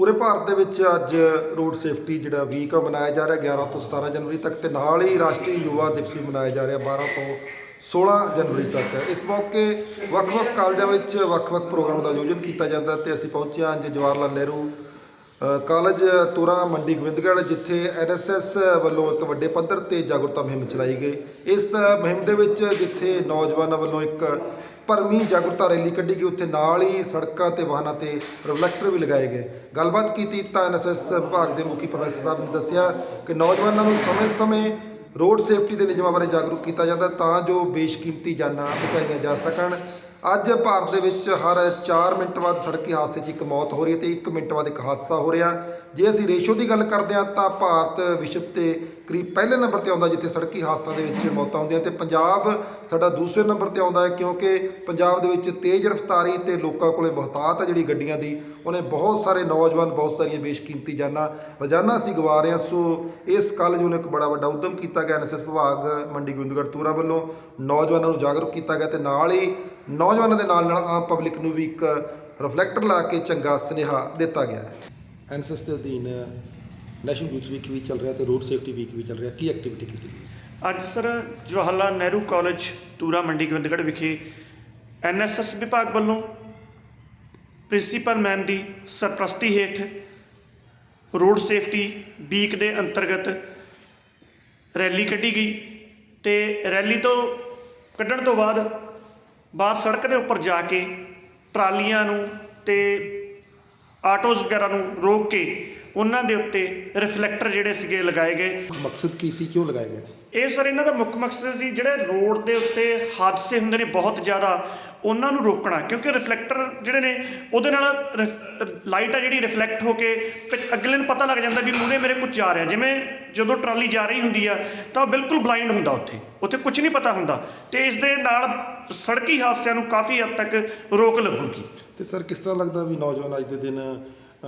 ਪੂਰੇ ਭਾਰਤ ਦੇ ਵਿੱਚ ਅੱਜ ਰੋਡ ਸੇਫਟੀ ਜਿਹੜਾ ਵੀਕ ਆ, ਮਨਾਇਆ ਜਾ ਰਿਹਾ 11 ਤੋਂ 17 ਜਨਵਰੀ ਤੱਕ ਤੇ ਨਾਲ ਹੀ ਰਾਸ਼ਟਰੀ ਯੁਵਾ ਦਿਵਸ ਵੀ ਮਨਾਇਆ ਜਾ ਰਿਹਾ 12 ਤੋਂ 16 ਜਨਵਰੀ ਤੱਕ। ਇਸ ਮੌਕੇ ਵੱਖ-ਵੱਖ ਕਾਲਜਾਂ ਵਿੱਚ ਵੱਖ-ਵੱਖ ਪ੍ਰੋਗਰਾਮ ਦਾ ਆਯੋਜਨ ਕੀਤਾ ਜਾਂਦਾ ਤੇ ਅਸੀਂ ਪਹੁੰਚੇ ਹਾਂ ਅੱਜ ਜਵਾਹਰ ਲਾਲ ਨਹਿਰੂ ਕਾਲਜ ਤੁਰਾ ਮੰਡੀ ਗੋਬਿੰਦਗੜ੍ਹ, ਜਿੱਥੇ ਐਨਐਸਐਸ ਵੱਲੋਂ ਇੱਕ ਵੱਡੇ ਪੱਧਰ ਤੇ ਜਾਗਰੂਕਤਾ ਮੁਹਿੰਮ ਚਲਾਈ ਗਈ। ਇਸ ਮੁਹਿੰਮ ਦੇ ਵਿੱਚ ਜਿੱਥੇ ਨੌਜਵਾਨਾਂ ਵੱਲੋਂ ਇੱਕ ਭਰਮੀ ਜਾਗਰੂਕਤਾ ਰੈਲੀ ਕੱਢੀ ਗਈ, ਉੱਥੇ ਨਾਲ ਹੀ ਸੜਕਾਂ ਤੇ ਵਾਹਨਾਂ ਤੇ ਰਿਫਲੈਕਟਰ ਵੀ ਲਗਾਏ ਗਏ। ਗੱਲਬਾਤ ਕੀਤੀ ਤਾਂ ਐਨਐਸਐਸ ਵਿਭਾਗ ਦੇ ਮੁਖੀ ਪ੍ਰੋਫੈਸਰ ਸਾਹਿਬ ਨੇ ਦੱਸਿਆ ਕਿ ਨੌਜਵਾਨਾਂ ਨੂੰ ਸਮੇਂ-ਸਮੇਂ ਰੋਡ ਸੇਫਟੀ ਦੇ ਨਿਯਮਾਂ ਬਾਰੇ ਜਾਗਰੂਕ ਕੀਤਾ ਜਾਂਦਾ ਤਾਂ ਜੋ ਬੇਸ਼ਕੀਮਤੀ ਜਾਨਾਂ ਬਚਾਈਆਂ ਜਾ ਸਕਣ। ਅੱਜ ਭਾਰਤ ਦੇ ਵਿੱਚ ਹਰ 4 ਮਿੰਟ ਬਾਅਦ ਸੜਕੀ ਹਾਦਸੇ 'ਚ ਇੱਕ ਮੌਤ ਹੋ ਰਹੀ ਹੈ ਤੇ 1 ਮਿੰਟ ਬਾਅਦ ਇੱਕ ਹਾਦਸਾ ਹੋ ਰਿਹਾ। ਜੇ ਅਸੀਂ ਰੇਸ਼ੋ ਦੀ ਗੱਲ ਕਰਦੇ ਹਾਂ ਤਾਂ ਭਾਰਤ ਵਿਸ਼ਵ ਤੇ ਕਰੀਬ ਪਹਿਲੇ ਨੰਬਰ ਤੇ ਆਉਂਦਾ ਜਿੱਥੇ ਸੜਕੀ ਹਾਦਸਿਆਂ ਦੇ ਵਿੱਚ ਮੌਤਾਂ ਹੁੰਦੀਆਂ ਤੇ ਪੰਜਾਬ ਸਾਡਾ ਦੂਸਰੇ ਨੰਬਰ ਤੇ ਆਉਂਦਾ ਹੈ ਕਿਉਂਕਿ ਪੰਜਾਬ ਦੇ ਵਿੱਚ ਤੇਜ਼ ਰਫ਼ਤਾਰੀ ਤੇ ਲੋਕਾਂ ਕੋਲੇ ਬਹੁਤਾਤ ਹੈ ਜਿਹੜੀ ਗੱਡੀਆਂ ਦੀ। ਉਹਨੇ ਬਹੁਤ ਸਾਰੇ ਨੌਜਵਾਨ, ਬਹੁਤ ਸਾਰੀਆਂ ਬੇਸ਼ਕੀਮਤੀ ਜਾਨਾਂ ਰੋਜ਼ਾਨਾ ਅਸੀਂ ਗਵਾ ਰਹੇ ਹਾਂ। ਸੋ ਇਸ ਕਾਲਜ ਵੱਲੋਂ ਇੱਕ ਬੜਾ ਵੱਡਾ ਉਦਮ ਕੀਤਾ ਗਿਆ ਐਨਐਸਐਸ ਵਿਭਾਗ ਮੰਡੀ ਗੋਬਿੰਦਗੜ੍ਹ ਤੂਰਾ ਵੱਲੋਂ, ਨੌਜਵਾਨਾਂ ਨੂੰ ਜਾਗਰੂਕ ਕੀਤਾ ਗਿਆ ਤੇ ਨਾਲ ਹੀ ਨੌਜਵਾਨਾਂ ਦੇ ਨਾਲ ਨਾਲ ਆਮ ਪਬਲਿਕ ਨੂੰ ਵੀ ਇੱਕ ਰਿਫਲੈਕਟਰ ਲਾ ਕੇ ਚੰਗਾ ਸੁਨੇਹਾ ਦਿੱਤਾ ਗਿਆ ਹੈ। ਐਨਐਸਐਸ ਦੇ ਅਧੀਨ ਨੈਸ਼ਨਲ ਯੂਥ ਵੀਕ ਵੀ ਚੱਲ ਰਿਹਾ ਤੇ ਰੋਡ ਸੇਫਟੀ ਵੀਕ ਵੀ ਚੱਲ ਰਿਹਾ। ਕੀ ਐਕਟੀਵਿਟੀ ਕੀਤੀ ਗਈ? ਅੱਜ ਸਰ ਜਵਾਹਰ ਲਾਲ ਨਹਿਰੂ ਕਾਲਜ ਤੂਰਾ ਮੰਡੀ, ਗੋਬਿੰਦਗੜ੍ਹ ਵਿਖੇ ਐਨਐਸਐਸ ਵਿਭਾਗ ਵੱਲੋਂ ਪ੍ਰਿੰਸੀਪਲ ਮੈਮ ਦੀ ਸਰਪ੍ਰਸਤੀ ਹੇਠ ਰੋਡ ਸੇਫਟੀ ਵੀਕ ਦੇ ਅੰਤਰਗਤ ਰੈਲੀ ਕੱਢੀ ਗਈ ਤੇ ਰੈਲੀ ਤੋਂ ਕੱਢਣ ਤੋਂ ਬਾਅਦ ਬਾਹਰ ਸੜਕ ਦੇ ਉੱਪਰ ਜਾ ਕੇ ਟਰਾਲੀਆਂ ਨੂੰ ਤੇ ਆਟੋਜ਼ ਵਗੈਰਾ ਨੂੰ ਰੋਕ ਕੇ ਉਹਨਾਂ ਦੇ ਉੱਤੇ ਰਿਫਲੈਕਟਰ ਜਿਹੜੇ ਸੀਗੇ ਲਗਾਏ ਗਏ। ਮਕਸਦ ਕੀ ਸੀ? ਕਿਉਂ ਲਗਾਏ ਗਏ ਇਹ ਸਰ ਇਹਨਾਂ ਦਾ ਮੁੱਖ ਮਕਸਦ ਸੀ ਜਿਹੜੇ ਰੋਡ ਦੇ ਉੱਤੇ ਹਾਦਸੇ ਹੁੰਦੇ ਨੇ ਬਹੁਤ ਜ਼ਿਆਦਾ ਉਹਨਾਂ ਨੂੰ ਰੋਕਣਾ। ਕਿਉਂਕਿ ਰਿਫਲੈਕਟਰ ਜਿਹੜੇ ਨੇ ਉਹਦੇ ਨਾਲ ਲਾਈਟ ਆ ਜਿਹੜੀ ਰਿਫਲੈਕਟ ਹੋ ਕੇ ਫਿਰ ਅਗਲੇ ਨੂੰ ਪਤਾ ਲੱਗ ਜਾਂਦਾ ਵੀ ਮੂਹਰੇ ਮੇਰੇ ਕੁਝ ਜਾ ਰਿਹਾ। ਜਿਵੇਂ ਜਦੋਂ ਟਰਾਲੀ ਜਾ ਰਹੀ ਹੁੰਦੀ ਆ ਤਾਂ ਬਿਲਕੁਲ ਬਲਾਈਂਡ ਹੁੰਦਾ ਉੱਥੇ। ਉੱਥੇ ਕੁਝ ਨਹੀਂ ਪਤਾ ਹੁੰਦਾ। ਤੇ ਇਸ ਦੇ ਨਾਲ ਸੜਕੀ ਹਾਦਸਿਆਂ ਨੂੰ ਕਾਫੀ ਹੱਦ ਤੱਕ ਰੋਕ ਲੱਗੂਗੀ। ਤੇ ਸਰ, ਕਿਸ ਤਰ੍ਹਾਂ ਲੱਗਦਾ ਵੀ ਨੌਜਵਾਨ ਅੱਜ ਦੇ ਦਿਨ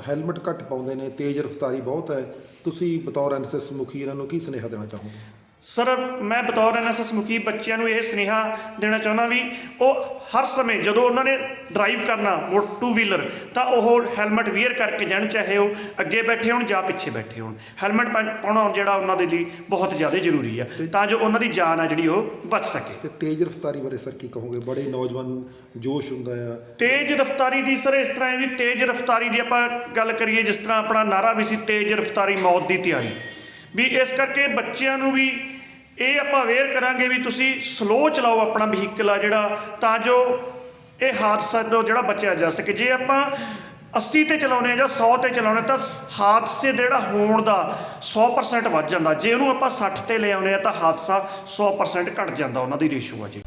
ਹੈਲਮਟ ਘੱਟ ਪਾਉਂਦੇ ਨੇ, ਤੇਜ਼ ਰਫ਼ਤਾਰੀ ਬਹੁਤ ਹੈ? ਤੁਸੀਂ ਬਤੌਰ ਐਨਐਸਐਸ ਮੁਖੀ, ਇਹਨਾਂ ਨੂੰ ਕੀ ਸੁਨੇਹਾ ਦੇਣਾ ਚਾਹੋਗੇ? ਸਰ ਮੈਂ ਬਤੌਰ ਐਨਐਸਐਸ ਮੁਖੀ ਬੱਚਿਆਂ ਨੂੰ ਇਹ ਸੁਨੇਹਾ ਦੇਣਾ ਚਾਹੁੰਦਾ ਵੀ ਉਹ ਹਰ ਸਮੇਂ ਜਦੋਂ ਉਹਨਾਂ ਨੇ ਡਰਾਈਵ ਕਰਨਾ ਮੋ ਟੂ ਵੀਲਰ ਤਾਂ ਉਹ ਹੈਲਮਟ ਵੀਅਰ ਕਰਕੇ ਜਾਣ ਚਾਹੇ ਉਹ ਅੱਗੇ ਬੈਠੇ ਹੋਣ ਜਾਂ ਪਿੱਛੇ ਬੈਠੇ ਹੋਣ। ਹੈਲਮਟ ਪਾਉਣਾ ਜਿਹੜਾ ਉਹਨਾਂ ਦੇ ਲਈ ਬਹੁਤ ਜ਼ਿਆਦਾ ਜ਼ਰੂਰੀ ਆ ਤਾਂ ਜੋ ਉਹਨਾਂ ਦੀ ਜਾਨ ਆ ਜਿਹੜੀ ਉਹ ਬਚ ਸਕੇ। ਤੇ ਤੇਜ਼ ਰਫ਼ਤਾਰੀ ਬਾਰੇ ਸਰ ਕੀ ਕਹੋਗੇ? ਬੜੇ ਨੌਜਵਾਨ ਜੋਸ਼ ਹੁੰਦਾ ਆ। ਤੇਜ਼ ਰਫ਼ਤਾਰੀ ਦੀ ਸਰ ਇਸ ਤਰ੍ਹਾਂ ਹੈ ਵੀ ਤੇਜ਼ ਰਫ਼ਤਾਰੀ ਦੀ ਆਪਾਂ ਗੱਲ ਕਰੀਏ ਜਿਸ ਤਰ੍ਹਾਂ ਆਪਣਾ ਨਾਰਾ ਵੀ ਸੀ ਤੇਜ਼ ਰਫ਼ਤਾਰੀ ਮੌਤ ਦੀ ਤਿਆਰੀ। ਵੀ ਇਸ ਕਰਕੇ ਬੱਚਿਆਂ ਨੂੰ ਵੀ ਇਹ ਆਪਾਂ ਅਵੇਅਰ ਕਰਾਂਗੇ ਵੀ ਤੁਸੀਂ ਸਲੋ ਚਲਾਓ ਆਪਣਾ ਵਹੀਕਲ ਆ ਜਿਹੜਾ, ਤਾਂ ਜੋ ਇਹ ਹਾਦਸਾ ਤੋਂ ਜਿਹੜਾ ਬਚਿਆ ਜਾ ਸਕੇ। ਜੇ ਆਪਾਂ 80 ਤੇ ਚਲਾਉਨੇ ਆ ਜਾਂ 100 ਤੇ ਚਲਾਉਨੇ ਤਾਂ ਸ- ਹਾਦਸੇ ਜਿਹੜਾ ਹੋਣ ਦਾ 100% ਵੱਧ ਜਾਂਦਾ। ਜੇ ਉਹਨੂੰ ਆਪਾਂ 60 ਤੇ ਲੈ ਆਉਨੇ ਆ ਤਾਂ ਹਾਦਸਾ 100% ਘਟ ਜਾਂਦਾ, ਉਹਨਾਂ ਦੀ ਰੇਸ਼ੋ ਆ ਜੀ।